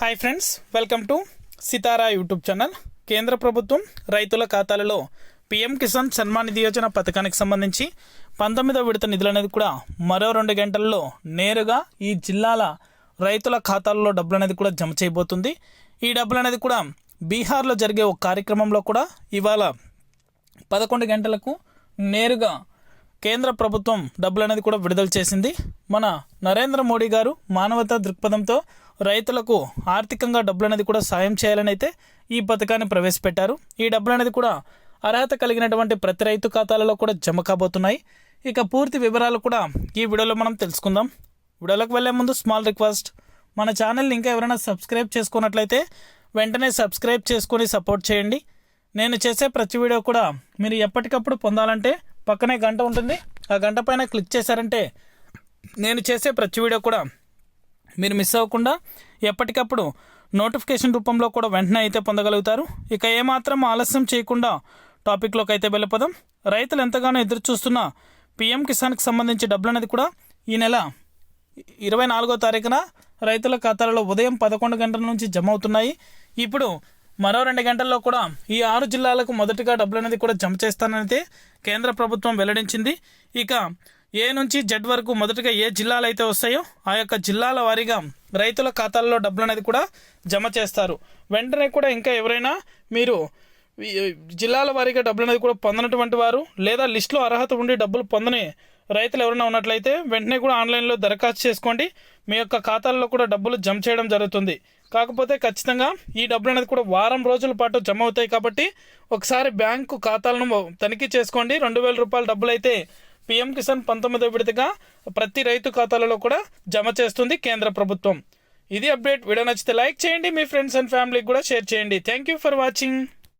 Hi friends welcome to Sitara YouTube channel కేంద్ర ప్రభుత్వం రైతుల ఖాతాలలో పిఎం కిసాన్ సన్మాన్ నిధి యోజన పథకానికి సంబంధించి పంతొమ్మిదవ విడత నిధులు అనేది కూడా మరో రెండు గంటల్లో నేరుగా ఈ జిల్లాల రైతుల ఖాతాల్లో డబ్బులు అనేది కూడా జమ చేయబోతుంది ఈ డబ్బులు అనేది కూడా బీహార్లో జరిగే ఒక కార్యక్రమంలో కూడా ఇవాళ పదకొండు గంటలకు నేరుగా కేంద్ర ప్రభుత్వం డబ్బులు అనేది కూడా విడుదల చేసింది మన నరేంద్ర మోడీ గారు మానవతా దృక్పథంతో రైతులకు ఆర్థికంగా డబ్బులు అనేది కూడా సాయం చేయాలని అయితే ఈ పథకాన్ని ప్రవేశపెట్టారు. ఈ డబ్బులు అనేది కూడా అర్హత కలిగినటువంటి ప్రతి రైతు ఖాతాలలో కూడా జమ కాబోతున్నాయి. ఇక పూర్తి వివరాలు కూడా ఈ వీడియోలో మనం తెలుసుకుందాం. వీడియోలోకి వెళ్ళే ముందు స్మాల్ రిక్వెస్ట్ మన ఛానల్ని ఇంకా ఎవరైనా సబ్స్క్రైబ్ చేసుకున్నట్లయితే వెంటనే సబ్స్క్రైబ్ చేసుకొని సపోర్ట్ చేయండి. నేను చేసే ప్రతి వీడియో కూడా మీరు ఎప్పటికప్పుడు పొందాలంటే పక్కనే గంట ఉంటుంది. ఆ గంట పైన క్లిక్ చేశారంటే నేను చేసే ప్రతి వీడియో కూడా మీరు మిస్ అవ్వకుండా ఎప్పటికప్పుడు నోటిఫికేషన్ రూపంలో కూడా వెంటనే అయితే పొందగలుగుతారు. ఇక ఏమాత్రం ఆలస్యం చేయకుండా టాపిక్లోకి అయితే వెళ్ళిపోదాం. రైతులు ఎంతగానో ఎదురు చూస్తున్న పిఎం కిసాన్కి సంబంధించి డబ్బులు అనేది కూడా ఈ నెల ఇరవై నాలుగో తారీఖున రైతుల ఖాతాలలో ఉదయం పదకొండు గంటల నుంచి జమ అవుతున్నాయి. ఇప్పుడు మరో రెండు గంటల్లో కూడా ఈ ఆరు జిల్లాలకు మొదటిగా డబ్బులు అనేది కూడా జమ చేస్తానైతే కేంద్ర ప్రభుత్వం వెల్లడించింది. ఇక ఏ నుంచి జెడ్ వరకు మొదటగా ఏ జిల్లాలు అయితే వస్తాయో ఆ యొక్క జిల్లాల వారీగా రైతుల ఖాతాల్లో డబ్బులు అనేది కూడా జమ చేస్తారు. వెంటనే కూడా ఇంకా ఎవరైనా మీరు జిల్లాల వారీగా డబ్బులు అనేది కూడా పొందనటువంటి వారు లేదా లిస్టులో అర్హత ఉండి డబ్బులు పొందని రైతులు ఎవరైనా ఉన్నట్లయితే వెంటనే కూడా ఆన్లైన్లో దరఖాస్తు చేసుకోండి. మీ యొక్క ఖాతాల్లో కూడా డబ్బులు జమ చేయడం జరుగుతుంది. కాకపోతే ఖచ్చితంగా ఈ డబ్బులు అనేది కూడా వారం రోజుల పాటు జమ అవుతాయి కాబట్టి ఒకసారి బ్యాంకు ఖాతాలను తనిఖీ చేసుకోండి. రెండు వేల రూపాయల డబ్బులు అయితే పిఎం కిసాన్ పంతొమ్మిదో విడతగా ప్రతి రైతు ఖాతాలలో కూడా జమ చేస్తుంది కేంద్ర ప్రభుత్వం. ఇది అప్డేట్. వీడియో నచ్చితే లైక్ చేయండి. మీ ఫ్రెండ్స్ అండ్ ఫ్యామిలీకి కూడా షేర్ చేయండి. Thank you for watching